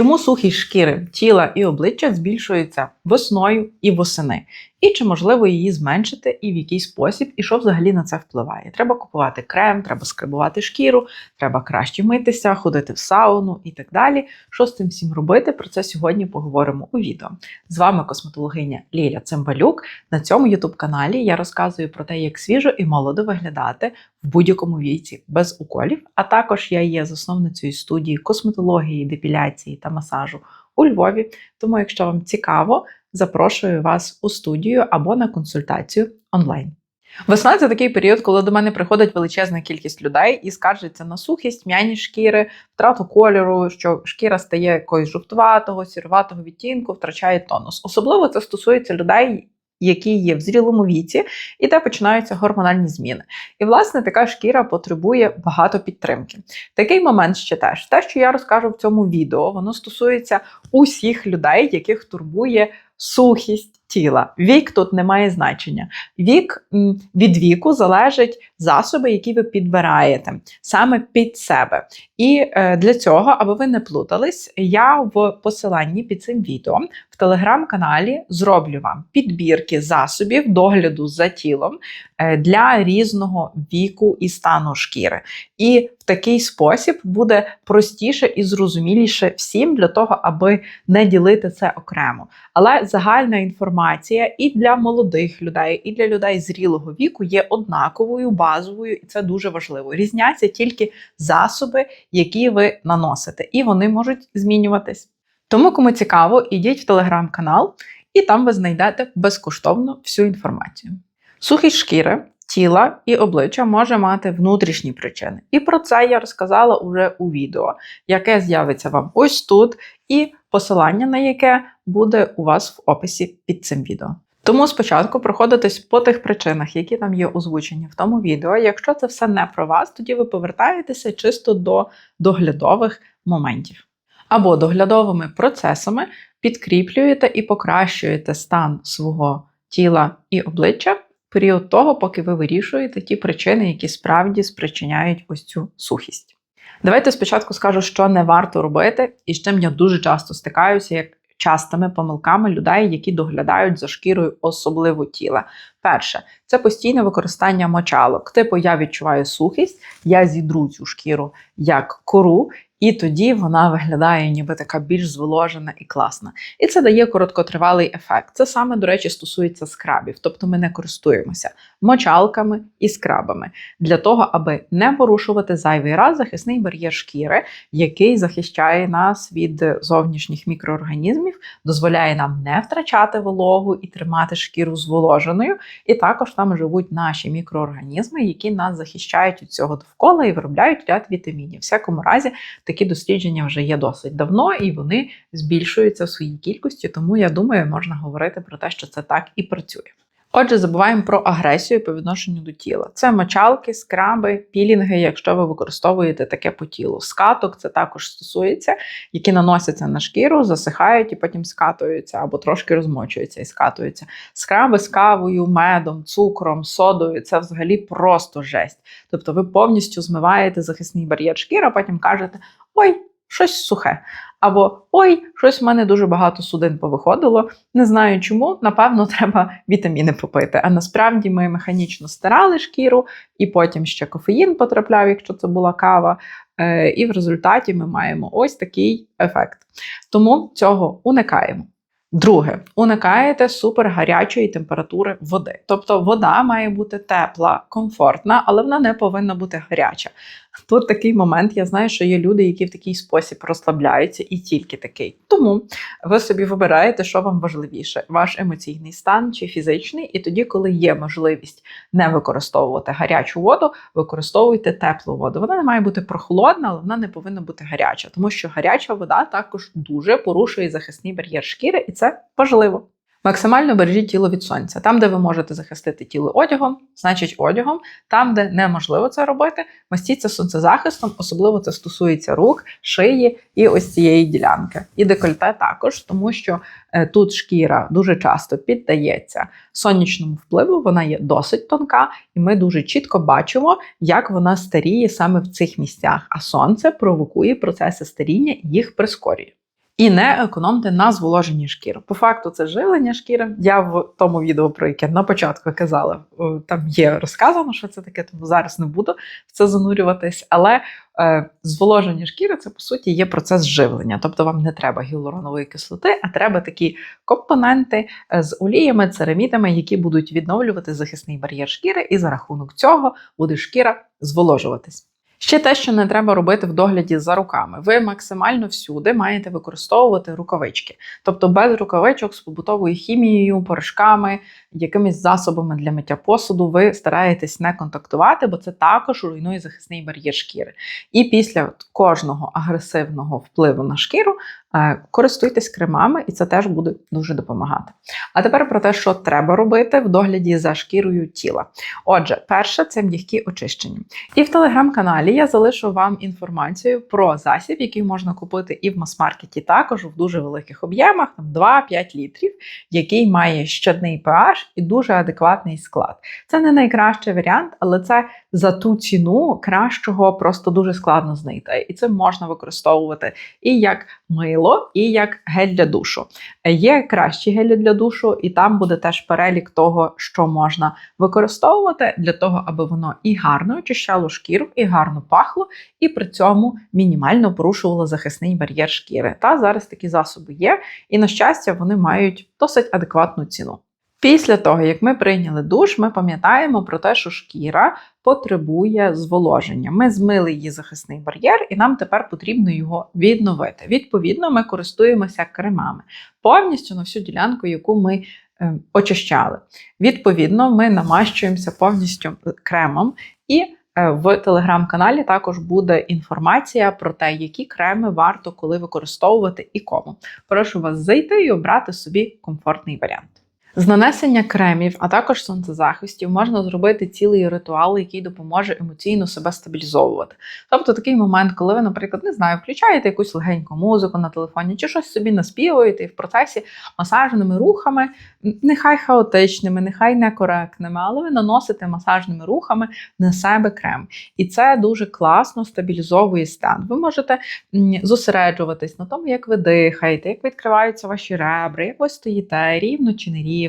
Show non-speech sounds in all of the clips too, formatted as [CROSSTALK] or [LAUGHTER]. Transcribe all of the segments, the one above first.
Чому сухість шкіри, тіла і обличчя збільшується весною і восени? І чи можливо її зменшити і в який спосіб, і що взагалі на це впливає? Треба купувати крем, треба скребувати шкіру, треба краще митися, ходити в сауну і так далі. Що з цим всім робити? Про це сьогодні поговоримо у відео. З вами косметологиня Ліля Цимбалюк. На цьому youtube каналі я розказую про те, як свіжо і молодо виглядати в будь-якому віці без уколів. А також я є засновницею студії косметології, депіляції та масажу у Львові. Тому, якщо вам цікаво, запрошую вас у студію або на консультацію онлайн. Весна це такий період, коли до мене приходить величезна кількість людей і скаржиться на сухість, м'яні шкіри, втрату кольору, що шкіра стає якоюсь жовтуватого, сіруватого відтінку, втрачає тонус. Особливо це стосується людей, які є в зрілому віці, і де починаються гормональні зміни. І, власне, така шкіра потребує багато підтримки. Такий момент ще теж. Те, що я розкажу в цьому відео, воно стосується усіх людей, яких турбує сухість. Тіла вік тут не має значення. Вік від віку залежать засоби, які ви підбираєте саме під себе. І е, для цього, аби ви не плутались, я в посиланні під цим відео в телеграм-каналі зроблю вам підбірки засобів догляду за тілом е, для різного віку і стану шкіри. І в такий спосіб буде простіше і зрозуміліше всім для того, аби не ділити це окремо. Але загальна інформація і для молодих людей, і для людей зрілого віку є однаковою, базовою, і це дуже важливо. Різняться тільки засоби, які ви наносите, і вони можуть змінюватись. Тому, кому цікаво, ідіть в телеграм-канал, і там ви знайдете безкоштовно всю інформацію. Сухість шкіри, тіла і обличчя може мати внутрішні причини. І про це я розказала уже у відео, яке з'явиться вам ось тут, і посилання на яке буде у вас в описі під цим відео. Тому спочатку проходитесь по тих причинах, які там є озвучені в тому відео. Якщо це все не про вас, тоді ви повертаєтеся чисто до доглядових моментів. Або доглядовими процесами підкріплюєте і покращуєте стан свого тіла і обличчя в період того, поки ви вирішуєте ті причини, які справді спричиняють ось цю сухість. Давайте спочатку скажу, що не варто робити, і з чим я дуже часто стикаюся, як частими помилками людей, які доглядають за шкірою особливо тіла. Перше, це постійне використання мочалок. Типу, я відчуваю сухість, я зідру цю шкіру як кору, і тоді вона виглядає ніби така більш зволожена і класна. І це дає короткотривалий ефект. Це саме, до речі, стосується скрабів, тобто ми не користуємося мочалками і скрабами для того, аби не порушувати зайвий раз захисний бар'єр шкіри, який захищає нас від зовнішніх мікроорганізмів, дозволяє нам не втрачати вологу і тримати шкіру зволоженою. І також там живуть наші мікроорганізми, які нас захищають від цього довкола і виробляють ряд вітамінів. В всякому разі, такі дослідження вже є досить давно, і вони збільшуються в своїй кількості. Тому я думаю, можна говорити про те, що це так і працює. Отже, забуваємо про агресію по відношенню до тіла. Це мочалки, скраби, пілінги, якщо ви використовуєте таке по тілу. Скаток це також стосується, які наносяться на шкіру, засихають і потім скатуються або трошки розмочуються і скатуються. Скраби з кавою, медом, цукром, содою це взагалі просто жесть. Тобто ви повністю змиваєте захисний бар'єр шкіри, а потім кажете: ой, щось сухе. Або ой, щось в мене дуже багато судин повиходило. Не знаю чому, напевно, [LAUGHS] треба вітаміни попити. А насправді ми механічно стирали шкіру, і потім ще кофеїн потрапляв, якщо це була кава. Е, і в результаті ми маємо ось такий ефект. Тому цього уникаємо. Друге, уникаєте супергарячої температури води. Тобто вода має бути тепла, комфортна, але вона не повинна бути гаряча. Тут такий момент, я знаю, що є люди, які в такий спосіб розслабляються, і тільки такий. Тому ви собі вибираєте, що вам важливіше: ваш емоційний стан чи фізичний, і тоді, коли є можливість не використовувати гарячу воду, використовуйте теплу воду. Вона не має бути прохолодна, але вона не повинна бути гаряча, тому що гаряча вода також дуже порушує захисний бар'єр шкіри, і це важливо. Максимально бережіть тіло від сонця. Там, де ви можете захистити тіло одягом, значить одягом. Там, де неможливо це робити, мастіться сонцезахистом, особливо це стосується рук, шиї і ось цієї ділянки. І декольте також, тому що е, тут шкіра дуже часто піддається сонячному впливу, вона є досить тонка, і ми дуже чітко бачимо, як вона старіє саме в цих місцях. А сонце провокує процеси старіння і їх прискорює. І не економте на зволоженні шкіри. По факту, це живлення шкіри. Я в тому відео, про яке на початку казала, там є розказано, що це таке, тому зараз не буду в це занурюватись. Але е, зволоження шкіри це по суті є процес живлення. Тобто вам не треба гіалуронової кислоти, а треба такі компоненти е, з оліями, церамідами, які будуть відновлювати захисний бар'єр шкіри, і за рахунок цього буде шкіра зволожуватись. Ще те, що не треба робити в догляді за руками. Ви максимально всюди маєте використовувати рукавички, тобто без рукавичок з побутовою хімією, порошками, якимись засобами для миття посуду. Ви стараєтесь не контактувати, бо це також руйнує захисний бар'єр шкіри. І після кожного агресивного впливу на шкіру користуйтесь кремами, і це теж буде дуже допомагати. А тепер про те, що треба робити в догляді за шкірою тіла. Отже, перше це м'які очищення. І в телеграм-каналі я залишу вам інформацію про засіб, який можна купити і в мас-маркеті, також в дуже великих об'ємах, там 2-5 літрів, який має щадний pH і дуже адекватний склад. Це не найкращий варіант, але це за ту ціну кращого просто дуже складно знайти. І це можна використовувати і як мило, і як гель для душу. Є кращі гелі для душу, і там буде теж перелік того, що можна використовувати для того, аби воно і гарно очищало шкіру, і гарно пахло, і при цьому мінімально порушувало захисний бар'єр шкіри. Та зараз такі засоби є, і на щастя, вони мають досить адекватну ціну. Після того, як ми прийняли душ, ми пам'ятаємо про те, що шкіра потребує зволоження. Ми змили її захисний бар'єр, і нам тепер потрібно його відновити. Відповідно, ми користуємося кремами повністю на всю ділянку, яку ми е, очищали. Відповідно, ми намащуємося повністю кремом і. е, В телеграм-каналі також буде інформація про те, які креми варто коли використовувати і кому. Прошу вас зайти і обрати собі комфортний варіант. З нанесення кремів, а також сонцезахистів, можна зробити цілий ритуал, який допоможе емоційно себе стабілізовувати. Тобто такий момент, коли ви, наприклад, не знаю, включаєте якусь легеньку музику на телефоні, чи щось собі наспівуєте, і в процесі масажними рухами, нехай хаотичними, нехай некоректними, але ви наносите масажними рухами на себе крем. І це дуже класно стабілізовує стан. Ви можете зосереджуватись на тому, як ви дихаєте, як відкриваються ваші ребра, як ви стоїте, рівно чи не рівно,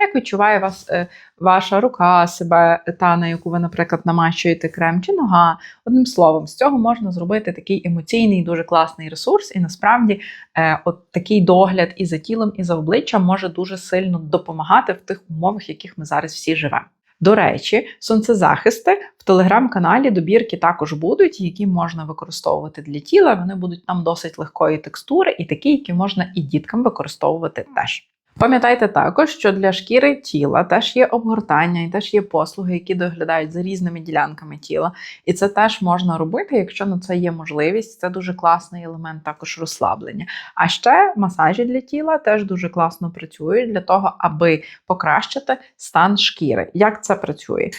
як відчуває вас е, ваша рука, себе, та на яку ви, наприклад, намащуєте крем, чи нога. Одним словом, з цього можна зробити такий емоційний, дуже класний ресурс, і насправді е, от такий догляд і за тілом, і за обличчям може дуже сильно допомагати в тих умовах, в яких ми зараз всі живемо. До речі, сонцезахисти в телеграм-каналі добірки також будуть, які можна використовувати для тіла. Вони будуть там досить легкої текстури, і такі, які можна і діткам використовувати теж. Пам'ятайте також, що для шкіри тіла теж є обгортання і теж є послуги, які доглядають за різними ділянками тіла. І це теж можна робити, якщо на це є можливість. Це дуже класний елемент також розслаблення. А ще масажі для тіла теж дуже класно працюють для того, аби покращити стан шкіри. Як це працює?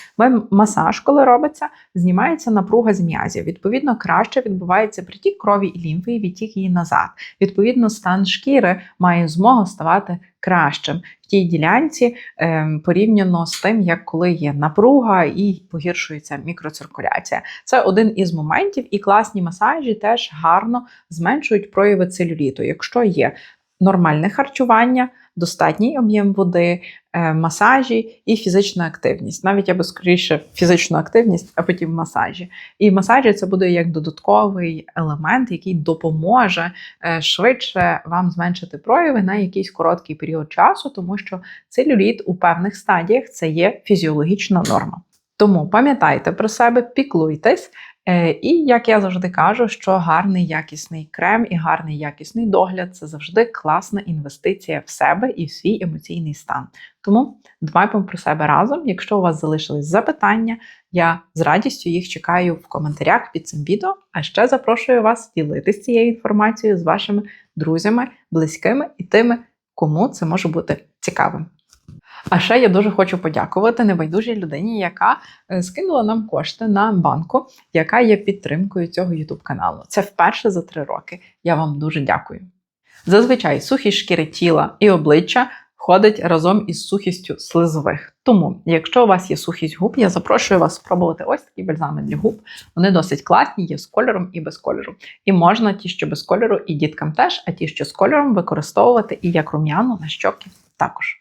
Масаж, коли робиться, знімається напруга з м'язів. Відповідно, краще відбувається притік крові і лімфи і відтік її назад. Відповідно, стан шкіри має змогу ставати кращим в тій ділянці ем, порівняно з тим, як коли є напруга і погіршується мікроциркуляція. Це один із моментів, і класні масажі теж гарно зменшують прояви целюліту. Якщо є нормальне харчування, достатній об'єм води, е, масажі і фізична активність. Навіть я би скоріше фізичну активність, а потім масажі. І масажі це буде як додатковий елемент, який допоможе е, швидше вам зменшити прояви на якийсь короткий період часу, тому що целюліт у певних стадіях це є фізіологічна норма. Тому пам'ятайте про себе, піклуйтесь. Е, І як я завжди кажу, що гарний якісний крем і гарний якісний догляд це завжди класна інвестиція в себе і в свій емоційний стан. Тому дбаймо про себе разом. Якщо у вас залишились запитання, я з радістю їх чекаю в коментарях під цим відео. А ще запрошую вас ділитися цією інформацією з вашими друзями, близькими і тими, кому це може бути цікавим. А ще я дуже хочу подякувати небайдужій людині, яка е, скинула нам кошти на банку, яка є підтримкою цього youtube каналу. Це вперше за три роки. Я вам дуже дякую. Зазвичай сухі шкіри тіла і обличчя входить разом із сухістю слизових. Тому, якщо у вас є сухість губ, я запрошую вас спробувати ось такі бальзами для губ. Вони досить класні, є з кольором і без кольору. І можна ті, що без кольору, і діткам теж, а ті, що з кольором, використовувати і як рум'яно на щоки також.